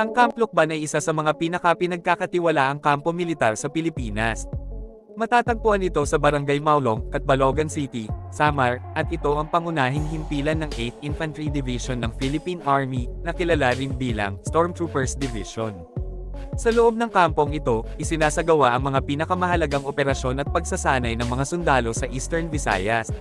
Ang Camp Lukban ay isa sa mga pinaka-pinagkakatiwalaang kampo militar sa Pilipinas. Matatagpuan ito sa Barangay Maulong, Catbalogan City, Samar, at ito ang pangunahing himpilan ng 8th Infantry Division ng Philippine Army, na kilala rin bilang Stormtroopers Division. Sa loob ng kampong ito, isinasagawa ang mga pinakamahalagang operasyon at pagsasanay ng mga sundalo sa Eastern Visayas.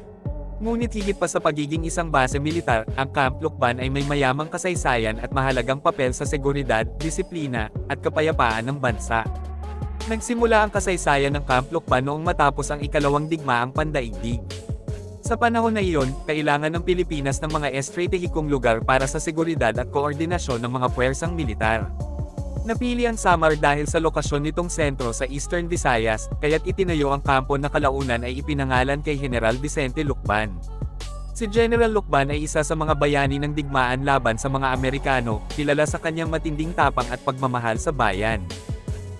Ngunit higit pa sa pagiging isang base militar, ang Camp Lukban ay may mayamang kasaysayan at mahalagang papel sa seguridad, disiplina, at kapayapaan ng bansa. Nagsimula ang kasaysayan ng Camp Lukban noong matapos ang ikalawang digmaang pandaigdig. Sa panahon na iyon, kailangan ng Pilipinas ng mga estratehikong lugar para sa seguridad at koordinasyon ng mga puwersang militar. Napili ang Samar dahil sa lokasyon nitong sentro sa Eastern Visayas, kaya't itinayo ang kampo na kalaunan ay ipinangalan kay General Vicente Lucban. Si General Lucban ay isa sa mga bayani ng digmaan laban sa mga Amerikano, kilala sa kanyang matinding tapang at pagmamahal sa bayan.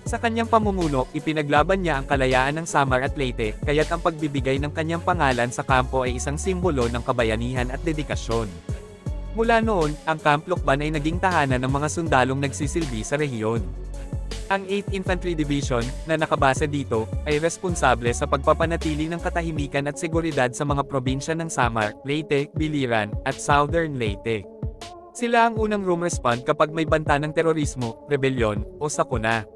Sa kanyang pamumuno, ipinaglaban niya ang kalayaan ng Samar at Leyte, kaya't ang pagbibigay ng kanyang pangalan sa kampo ay isang simbolo ng kabayanihan at dedikasyon. Mula noon, ang Camp Lukban ay naging tahanan ng mga sundalong nagsisilbi sa rehiyon. Ang 8th Infantry Division, na nakabase dito, ay responsable sa pagpapanatili ng katahimikan at seguridad sa mga probinsya ng Samar, Leyte, Biliran, at Southern Leyte. Sila ang unang room respond kapag may banta ng terorismo, rebelyon, o sakuna.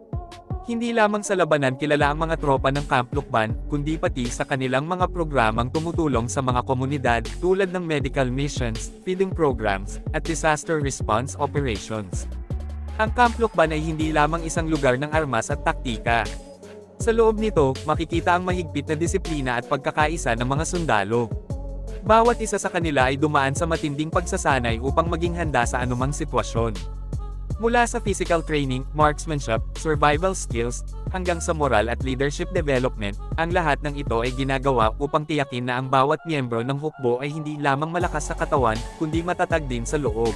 Hindi lamang sa labanan kilala ang mga tropa ng Camp Lukban, kundi pati sa kanilang mga programang tumutulong sa mga komunidad tulad ng medical missions, feeding programs, at disaster response operations. Ang Camp Lukban ay hindi lamang isang lugar ng armas at taktika. Sa loob nito, makikita ang mahigpit na disiplina at pagkakaisa ng mga sundalo. Bawat isa sa kanila ay dumaan sa matinding pagsasanay upang maging handa sa anumang sitwasyon. Mula sa physical training, marksmanship, survival skills, hanggang sa moral at leadership development, ang lahat ng ito ay ginagawa upang tiyakin na ang bawat miyembro ng hukbo ay hindi lamang malakas sa katawan, kundi matatag din sa loob.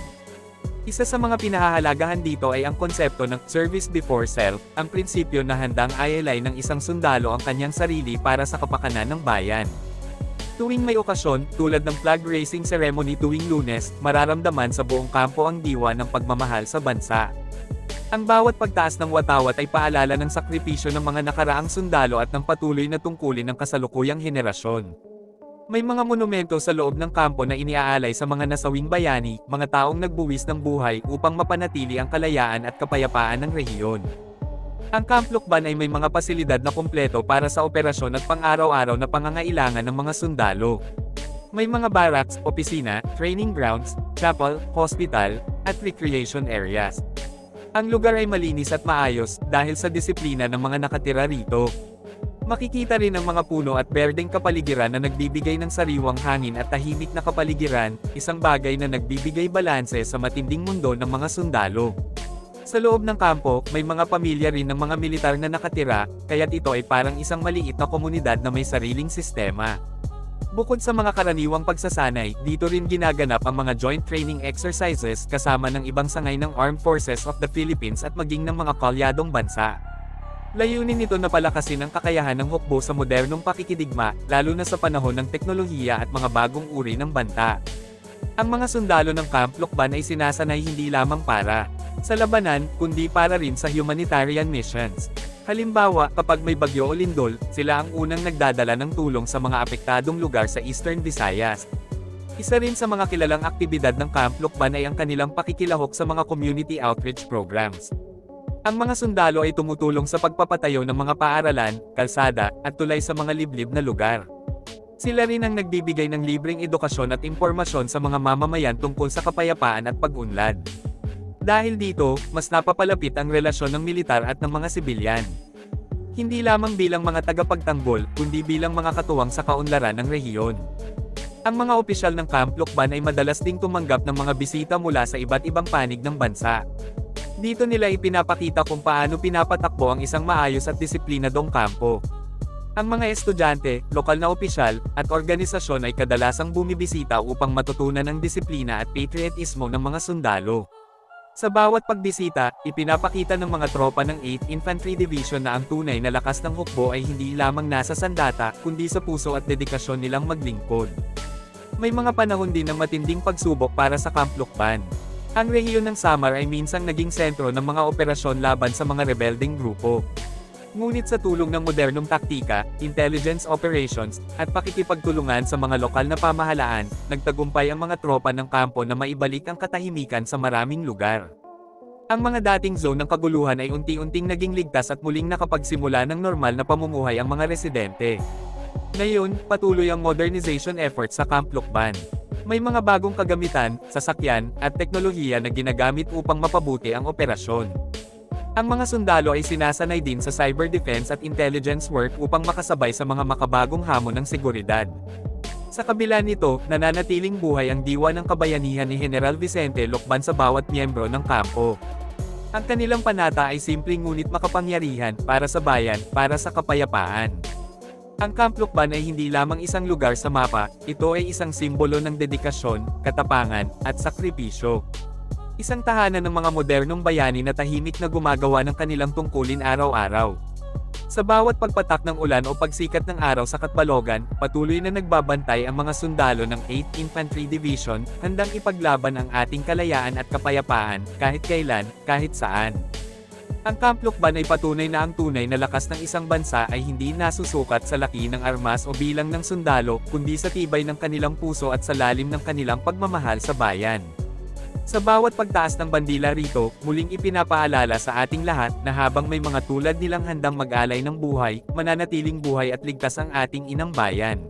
Isa sa mga pinahahalagahan dito ay ang konsepto ng service before self, ang prinsipyo na handang ayalay ng isang sundalo ang kanyang sarili para sa kapakanan ng bayan. Tuwing may okasyon, tulad ng flag raising ceremony tuwing lunes, mararamdaman sa buong kampo ang diwa ng pagmamahal sa bansa. Ang bawat pagtaas ng watawat ay paalala ng sakripisyo ng mga nakaraang sundalo at ng patuloy na tungkulin ng kasalukuyang henerasyon. May mga monumento sa loob ng kampo na iniaalay sa mga nasawing bayani, mga taong nagbuwis ng buhay upang mapanatili ang kalayaan at kapayapaan ng rehiyon. Ang Camp Lukban ay may mga pasilidad na kumpleto para sa operasyon at pang-araw-araw na pangangailangan ng mga sundalo. May mga barracks, opisina, training grounds, chapel, hospital, at recreation areas. Ang lugar ay malinis at maayos dahil sa disiplina ng mga nakatira rito. Makikita rin ang mga puno at berdeng kapaligiran na nagbibigay ng sariwang hangin at tahimik na kapaligiran, isang bagay na nagbibigay balanse sa matinding mundo ng mga sundalo. Sa loob ng kampo, may mga pamilya rin ng mga militar na nakatira, kaya't ito ay parang isang maliit na komunidad na may sariling sistema. Bukod sa mga karaniwang pagsasanay, dito rin ginaganap ang mga joint training exercises kasama ng ibang sangay ng Armed Forces of the Philippines at maging ng mga kalyadong bansa. Layunin nito na palakasin ang kakayahan ng hukbo sa modernong pakikidigma, lalo na sa panahon ng teknolohiya at mga bagong uri ng banta. Ang mga sundalo ng Camp Lukban ay sinasanay hindi lamang para sa labanan, kundi para rin sa humanitarian missions. Halimbawa, kapag may bagyo o lindol, sila ang unang nagdadala ng tulong sa mga apektadong lugar sa Eastern Visayas. Isa rin sa mga kilalang aktibidad ng Camp Lukban ay ang kanilang pakikilahok sa mga community outreach programs. Ang mga sundalo ay tumutulong sa pagpapatayo ng mga paaralan, kalsada, at tulay sa mga liblib na lugar. Sila rin ang nagbibigay ng libreng edukasyon at impormasyon sa mga mamamayan tungkol sa kapayapaan at pag-unlad. Dahil dito, mas napapalapit ang relasyon ng militar at ng mga sibilyan. Hindi lamang bilang mga tagapagtanggol, kundi bilang mga katuwang sa kaunlaran ng rehiyon. Ang mga opisyal ng Camp Lukban ay madalas ding tumanggap ng mga bisita mula sa iba't ibang panig ng bansa. Dito nila ipinapakita kung paano pinapatakbo ang isang maayos at disiplinadong kampo. Ang mga estudyante, lokal na opisyal, at organisasyon ay kadalasang bumibisita upang matutunan ang disiplina at patriotismo ng mga sundalo. Sa bawat pagbisita, ipinapakita ng mga tropa ng 8th Infantry Division na ang tunay na lakas ng hukbo ay hindi lamang nasa sandata, kundi sa puso at dedikasyon nilang maglingkod. May mga panahon din ng matinding pagsubok para sa Camp Lukban. Ang rehiyon ng Samar ay minsang naging sentro ng mga operasyon laban sa mga rebelding grupo. Ngunit sa tulong ng modernong taktika, intelligence operations, at pakikipagtulungan sa mga lokal na pamahalaan, nagtagumpay ang mga tropa ng kampo na maibalik ang katahimikan sa maraming lugar. Ang mga dating zone ng kaguluhan ay unti-unting naging ligtas at muling nakapagsimula ng normal na pamumuhay ang mga residente. Ngayon, patuloy ang modernization efforts sa Camp Lukban. May mga bagong kagamitan, sasakyan, at teknolohiya na ginagamit upang mapabuti ang operasyon. Ang mga sundalo ay sinasanay din sa cyber defense at intelligence work upang makasabay sa mga makabagong hamon ng seguridad. Sa kabila nito, nananatiling buhay ang diwa ng kabayanihan ni General Vicente Locban sa bawat miyembro ng kampo. Ang kanilang panata ay simpleng ngunit makapangyarihan para sa bayan, para sa kapayapaan. Ang Camp Lukban ay hindi lamang isang lugar sa mapa, ito ay isang simbolo ng dedikasyon, katapangan, at sakripisyo. Isang tahanan ng mga modernong bayani na tahimik na gumagawa ng kanilang tungkulin araw-araw. Sa bawat pagpatak ng ulan o pagsikat ng araw sa Katbalogan, patuloy na nagbabantay ang mga sundalo ng 8th Infantry Division, handang ipaglaban ang ating kalayaan at kapayapaan, kahit kailan, kahit saan. Ang Camp Lukban ay patunay na ang tunay na lakas ng isang bansa ay hindi nasusukat sa laki ng armas o bilang ng sundalo, kundi sa tibay ng kanilang puso at sa lalim ng kanilang pagmamahal sa bayan. Sa bawat pagtaas ng bandila rito, muling ipinapaalala sa ating lahat na habang may mga tulad nilang handang mag-alay ng buhay, mananatiling buhay at ligtas ang ating inang bayan.